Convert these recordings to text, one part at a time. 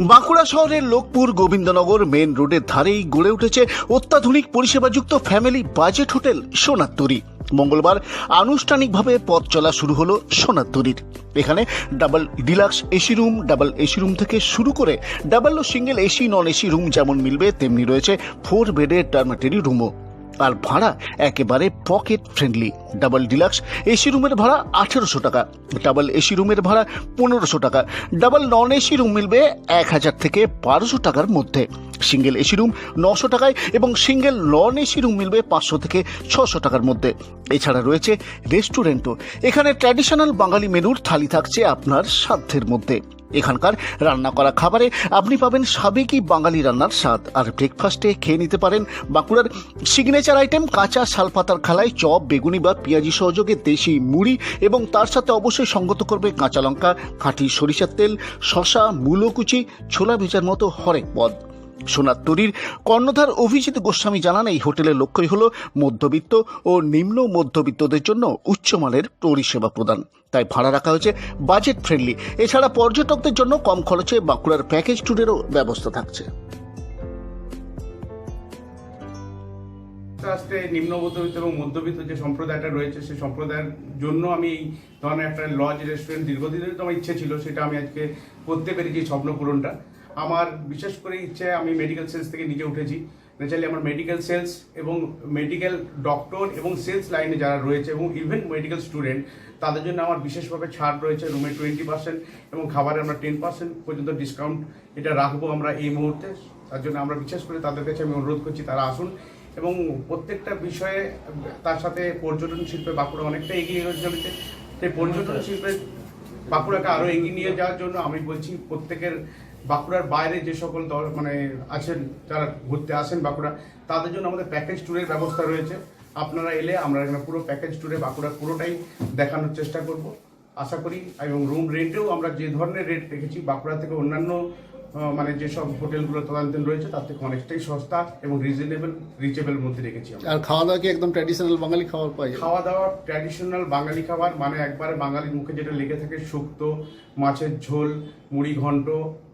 বাঁকুড়া শহরের লোকপুর গোবিন্দনগর মেন রোডের ধারেই গড়ে উঠেছে অত্যাধুনিক পরিষেবাযুক্ত ফ্যামিলি বাজেট হোটেল সোনাত্তরী মঙ্গলবার আনুষ্ঠানিকভাবে পথ চলা শুরু হলো সোনাত্তরীর এখানে double deluxe AC room, double AC room থেকে শুরু করে ডাবল ও single AC, non AC room যেমন মিলবে, তেমনি রয়েছে ফোর বেডের ডার্মাটেরি রুমও। আর ভাড়া একেবারে pocket friendly double deluxe AC রুমের ভাড়া আঠেরোশো টাকা ডাবল এসি রুমের ভাড়া পনেরোশো টাকা ডাবল নন এসি রুম মিলবে এক হাজার থেকে বারোশো টাকার মধ্যে। সিঙ্গেল এসি রুম নশো টাকায় এবং সিঙ্গেল নন এসি রুম মিলবে পাঁচশো থেকে ছশো টাকার মধ্যে। এছাড়া রয়েছে রেস্টুরেন্টও। এখানে ট্র্যাডিশনাল বাঙালি মেনুর থালি থাকছে আপনার সাধ্যের মধ্যে। এখানকার রান্না করা খাবারে আপনি পাবেন সাবেকি বাঙালি রান্নার স্বাদ। আর ব্রেকফাস্টে খেয়ে নিতে পারেন বাঁকুড়ার সিগনেচার আইটেম কাঁচা শালপাতার খালায় চপ, বেগুনি বা পেঁয়াজি সহযোগে দেশি মুড়ি এবং তার সাথে অবশ্যই সঙ্গত করবে কাঁচা লঙ্কা, খাঁটি সরিষার তেল শশা মূলকুচি ছোলা ভেজার মতো হরেক পদ। সোনার তরীর কর্ণধার অভিজিৎ গোস্বামী জানান, এই হোটেলের লক্ষ্যই হল মধ্যবিত্ত ও নিম্ন মধ্যবিত্তদের জন্য উচ্চমানের পরিষেবা প্রদান। তাই ভাড়া রাখা হয়েছে বাজেট ফ্রেন্ডলি এছাড়া পর্যটকদের জন্য কম খরচে বাঁকুড়ার প্যাকেজ ট্যুরেরও ব্যবস্থা থাকছে। আস্তে নিম্ন মধ্যবিত্ত এবং মধ্যবিত্ত যে সম্প্রদায়টা রয়েছে, সেই সম্প্রদায়ের জন্য আমি এই ধরনের একটা লজ রেস্টুরেন্ট দীর্ঘদিনের আমার ইচ্ছে ছিল, সেটা আমি আজকে করতে পেরেছি এই স্বপ্ন পূরণটা আমার বিশেষ করে ইচ্ছে, আমি মেডিকেল সেলস থেকে নিজে উঠেছি। ন্যাচারালি আমার মেডিকেল সেলস এবং মেডিকেল ডক্টর এবং সেলস লাইনে যারা রয়েছে এবং ইভেন মেডিকেল স্টুডেন্ট তাদের জন্য আমার বিশেষভাবে ছাড় রয়েছে রুমে টোয়েন্টি পার্সেন্ট এবং খাবারে আমরা টেন পার্সেন্ট পর্যন্ত ডিসকাউন্ট এটা রাখব আমরা এই মুহূর্তে। তার জন্য আমরা বিশেষ করে তাদের কাছে আমি অনুরোধ করছি, তারা আসুন এবং প্রত্যেকটা বিষয়ে তার সাথে পর্যটন শিল্পে বাঁকুড়া অনেকটা এগিয়ে চলেছে। সেই পর্যটন শিল্পে বাঁকুড়াকে আরও এগিয়ে নিয়ে যাওয়ার জন্য আমি বলছি, প্রত্যেকের বাঁকুড়ার বাইরে যে সকল দল মানে আছেন, যারা ঘুরতে আসেন বাঁকুড়া, তাদের জন্য আমাদের প্যাকেজ ট্যুরের ব্যবস্থা রয়েছে। আপনারা এলে আমরা এখানে পুরো প্যাকেজ ট্যুরে বাঁকুড়ার পুরোটাই দেখানোর চেষ্টা করব। আশা করি, এবং রুম রেন্টেও আমরা যে ধরনের রেট রেখেছি বাঁকুড়া থেকে অন্যান্য মানে যেসব হোটেলগুলো তদানীতন রয়েছে তার থেকে অনেকটাই সস্তা এবং রিজনেবল রিচেবল মধ্যে রেখেছি আমরা। আর খাওয়া দাওয়া কি একদম ট্র্যাডিশনাল বাঙালি খাবার যায়? খাওয়া দাওয়া ট্র্যাডিশনাল বাঙালি খাবার মানে একবারে বাঙালির মুখে যেটা লেগে থাকে শুক্তো মাছের ঝোল মুড়ি ঘন্ট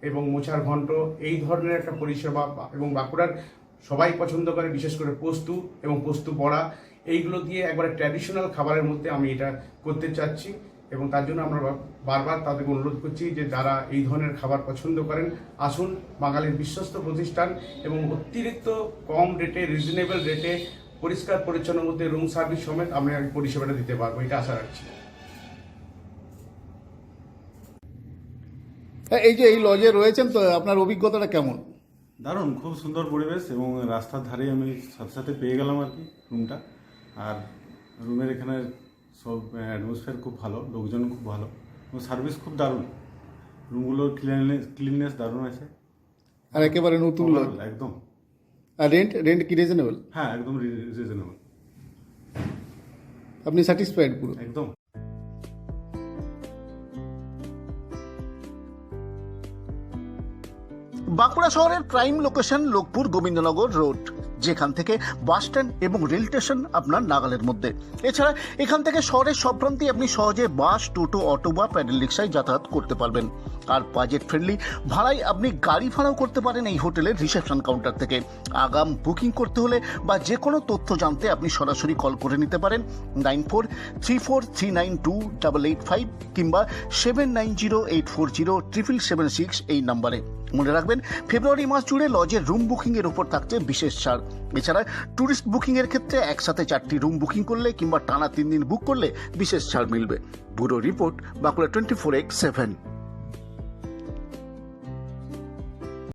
এবং মোচার ঘন্ট এই ধরনের একটা পরিষেবা এবং বাঁকুড়ার সবাই পছন্দ করে বিশেষ করে পোস্তু এবং পোস্তু বড়া। এইগুলো দিয়ে একবারে ট্র্যাডিশনাল খাবারের মধ্যে আমি এটা করতে চাচ্ছি। এবং তার জন্য আমরা বারবার তাদেরকে অনুরোধ করছি যে যারা এই ধরনের খাবার পছন্দ করেন আসুন বাঙালির বিশ্বস্ত প্রতিষ্ঠান এবং অতিরিক্ত কম রেটে রিজনেবল রেটে পরিষ্কার পরিচ্ছন্ন মধ্যে রুম সার্ভিস সমেত আমরা এই পরিষেবাটা দিতে পারব এটা আশা রাখছি। হ্যাঁ, এই যে এই লজে রয়েছেন তো আপনার অভিজ্ঞতাটা কেমন? দারুণ খুব সুন্দর পরিবেশ এবং রাস্তার ধারে আমি সাথে সাথে পেয়ে গেলাম আর কি রুমটা আর রুমের এখানে সব অ্যাটমসফিয়ার খুব ভালো লোকজন খুব ভালো এবং সার্ভিস খুব দারুণ। রুমগুলোর ক্লিননেস ক্লিননেস দারুণ আছে। আর একেবারে নতুন একদম। আর রেন্ট রেন্ট কি রিজনেবল হ্যাঁ একদম রিজনেবল আপনি স্যাটিসফাইড পুরো? একদম। বাঁকুড়া শহরের prime location Lokpur Gobindanagar road যেখান থেকে বাস স্ট্যান্ড এবং রেল স্টেশন আপনার নাগালের মধ্যে। এছাড়া এখান থেকে শহরের সব প্রান্তে আপনি সহজে বাস, টোটো, অটো বা প্যাডেল রিক্সায় যাতায়াত করতে পারবেন। আর বাজেট ফ্রেন্ডলি ভাড়ায় আপনি গাড়ি ভাড়াও করতে পারেন এই হোটেলের রিসেপশন কাউন্টার থেকে। আগাম বুকিং করতে হলে বা যে কোনো তথ্য জানতে আপনি সরাসরি কল করে নিতে পারেন। Nine four three four three nine two double eight five কিংবা seven nine zero eight four zero triple seven six এই নাম্বারে মনে রাখবেন, ফেব্রুয়ারি মাস জুড়ে লজের রুম বুকিংয়ের উপর থাকছে বিশেষ ছাড়। এছাড়া ট্যুরিস্ট বুকিং এর ক্ষেত্রে একসাথে চারটি রুম বুকিং করলে কিংবা টানা তিন দিন বুক করলে বিশেষ ছাড় মিলবে। Bureau report Bankura twenty four X seven.